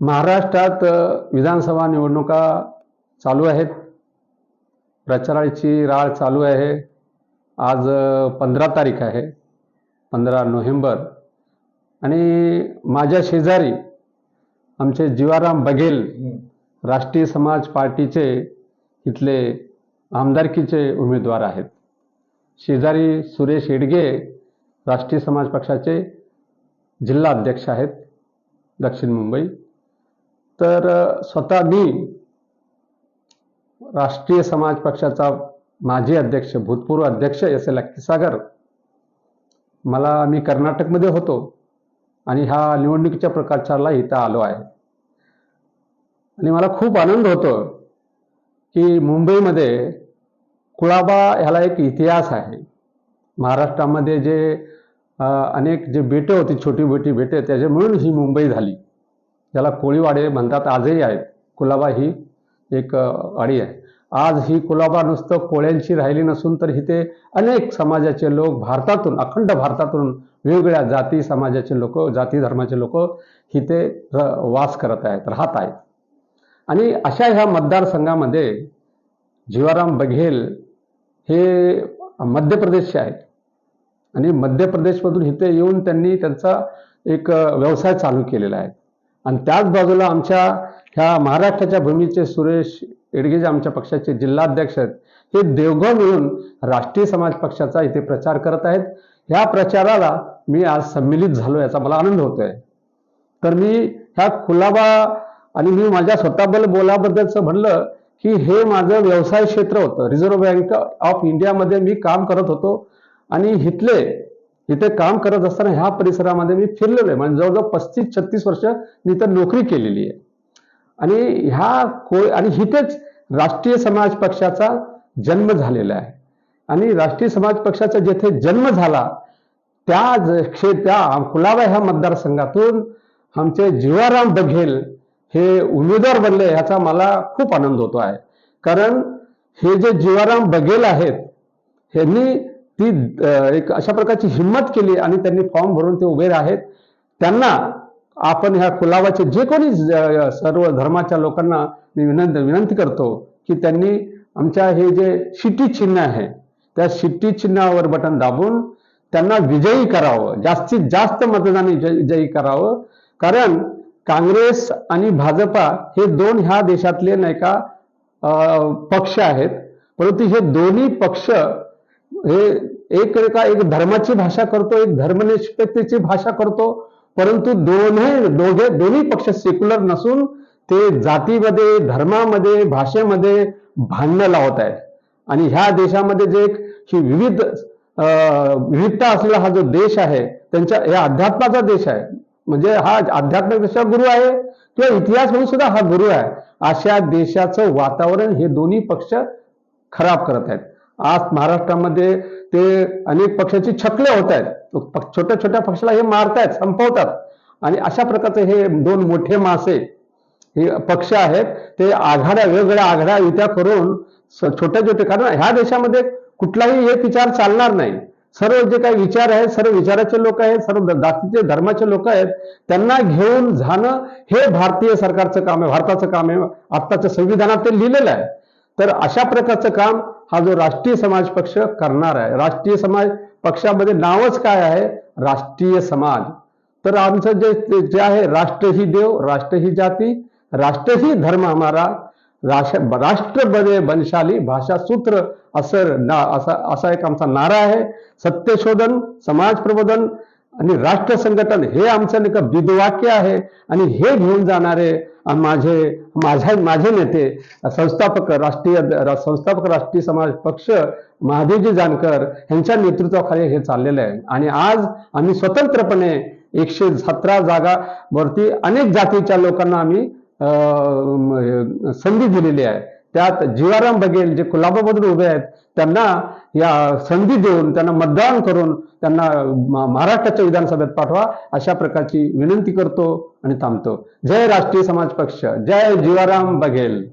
महाराष्ट्रात विधानसभा निवडणुका चालू आहेत. प्रचाराची राळ चालू आहे. आज पंधरा तारीख आहे. पंधरा नोव्हेंबर. आणि माझ्या शेजारी आमचे जीवाराम बघेल राष्ट्रीय समाज पार्टीचे इथले आमदारकीचे उमेदवार आहेत. शेजारी सुरेश येडगे राष्ट्रीय समाज पक्षाचे जिल्हा अध्यक्ष आहेत दक्षिण मुंबई. तर स्वतः मी राष्ट्रीय समाज पक्षाचा माजी अध्यक्ष भूतपूर्व अध्यक्ष एस एल अक्षीसागर मला मी कर्नाटकमध्ये होतो आणि ह्या निवडणुकीच्या प्रकारच्याला इथं आलो आहे. आणि मला खूप आनंद होतो की मुंबईमध्ये कुळाबा ह्याला एक इतिहास आहे. महाराष्ट्रामध्ये जे अनेक जे बेटे होती छोटी मोठी बेटे त्याच्या म्हणून ही मुंबई झाली. ज्याला कोळीवाडे म्हणतात आजही आहेत. कुलाबा ही एक वाडी आहे. आज ही कुलाबा नुसतं कोळ्यांची राहिली नसून तर इथे अनेक समाजाचे लोक भारतातून अखंड भारतातून वेगवेगळ्या जाती समाजाचे लोक जाती धर्माचे लोक इथे र- वास करत आहेत राहत आहेत. आणि अशा ह्या मतदारसंघामध्ये जीवाराम बघेल हे मध्य प्रदेशचे आहेत. आणि मध्य प्रदेशमधून इथे येऊन त्यांनी त्यांचा एक व्यवसाय चालू केलेला आहे. आणि त्याच बाजूला आमच्या ह्या महाराष्ट्राच्या भूमीचे सुरेश येडगे जे आमच्या पक्षाचे जिल्हाध्यक्ष आहेत. हे देवगाव मिळून राष्ट्रीय समाज पक्षाचा इथे प्रचार करत आहेत. ह्या प्रचाराला मी आज संमिलित झालो याचा मला आनंद होतोय. तर मी ह्या कुलाबा आणि मी माझ्या स्वतःबद्दल बोलाबद्दलचं म्हणलं की हे माझं व्यवसाय क्षेत्र होतं. रिझर्व्ह बँक ऑफ इंडियामध्ये मी काम करत होतो. आणि इथले इथे काम करत असताना ह्या परिसरामध्ये मी फिरलेलो आहे. म्हणजे जवळजवळ पस्तीस छत्तीस वर्ष मी इथं नोकरी केलेली आहे. आणि ह्या को आणि इथेच राष्ट्रीय समाज पक्षाचा जन्म झालेला आहे. आणि राष्ट्रीय समाज पक्षाचा जेथे जन्म झाला त्या क्षेत्र त्या कुलाबा ह्या मतदारसंघातून आमचे जीवाराम बघेल हे उमेदवार बनले ह्याचा मला खूप आनंद होतो आहे. कारण हे जे जीवाराम बघेल आहेत ह्यांनी ती एक अशा प्रकारची हिंमत केली आणि त्यांनी फॉर्म भरून ते उभे आहेत त्यांना आपण ह्या कुलावाचे जे कोणी सर्व धर्माच्या लोकांना मी विनंती विनंती करतो की त्यांनी आमच्या हे जे शिट्टी चिन्ह आहे त्या शिट्टी चिन्हावर बटन दाबून त्यांना विजयी करावं जास्तीत जास्त मतदान विजयी विजयी करावं. कारण काँग्रेस आणि भाजपा हे दोन ह्या देशातले नाही का पक्ष आहेत. परंतु हे दोन्ही पक्ष हे एक एका एक धर्माची भाषा करतो एक धर्मनिरपेक्षतेची भाषा करतो परंतु दोन्ही दोघे दोन्ही पक्ष सेक्युलर नसून ते जातीमध्ये धर्मामध्ये भाषेमध्ये भांडणं लावत आहेत. आणि ह्या देशामध्ये जे एक ही विविध अं, विविधता असलेला हा जो देश आहे त्यांच्या या अध्यात्माचा देश आहे. म्हणजे हा आध्यात्मिक देशा गुरु आहे किंवा इतिहास म्हणून सुद्धा हा गुरु आहे. अशा देशाचं वातावरण हे दोन्ही पक्ष खराब करत आहेत. आज महाराष्ट्रामध्ये ते अनेक पक्षाची छकले होत आहेत. छोट्या छोट्या पक्षाला हे मारतायत संपवतात. आणि अशा प्रकारचे हे दोन मोठे मासे हे पक्ष आहेत ते आघाड्या वेगवेगळ्या आघाड्या युत्या करून छोट्या छोट्या कारण ह्या देशामध्ये कुठलाही एक विचार चालणार नाही. सर्व जे काही विचार आहेत सर्व विचाराचे लोक आहेत सर्व जातीचे धर्माचे लोक आहेत त्यांना घेऊन जाणं हे भारतीय सरकारचं काम आहे भारताचं काम आहे आत्ताच्या संविधानात ते लिहिलेलं आहे. तर अशा प्रकारचं काम हा जो राष्ट्रीय समाज पक्ष करणार आहे. राष्ट्रीय समाज पक्षामध्ये नावच काय आहे? राष्ट्रीय समाज. तर आमचं जे जे आहे राष्ट्र ही देव राष्ट्र ही जाती राष्ट्र ही धर्म हमारा राष्ट्र राष्ट्र बने बनशाली भाषा सूत्र असं ना असा असा एक आमचा नारा आहे. सत्यशोधन समाज प्रबोधन आणि राष्ट्र संघटन हे आमचं नाही का बिदवाक्य आहे. आणि हे घेऊन जाणारे माझे माझ्या माझे नेते संस्थापक राष्ट्रीय संस्थापक राष्ट्रीय समाज पक्ष महादेवजी जानकर यांच्या नेतृत्वाखाली हे चाललेलं आहे. आणि आज आम्ही स्वतंत्रपणे एकशे सतरा जागावरती अनेक जातीच्या लोकांना आम्ही संधी दिलेली आहे. त्यात जीवाराम बघेल जे कुलाबाबद्दल उभे आहेत त्यांना या संधी देऊन त्यांना मतदान करून त्यांना महाराष्ट्राच्या विधानसभेत पाठवा अशा प्रकारची विनंती करतो आणि थांबतो. जय राष्ट्रीय समाज पक्ष जय जीवाराम बघेल.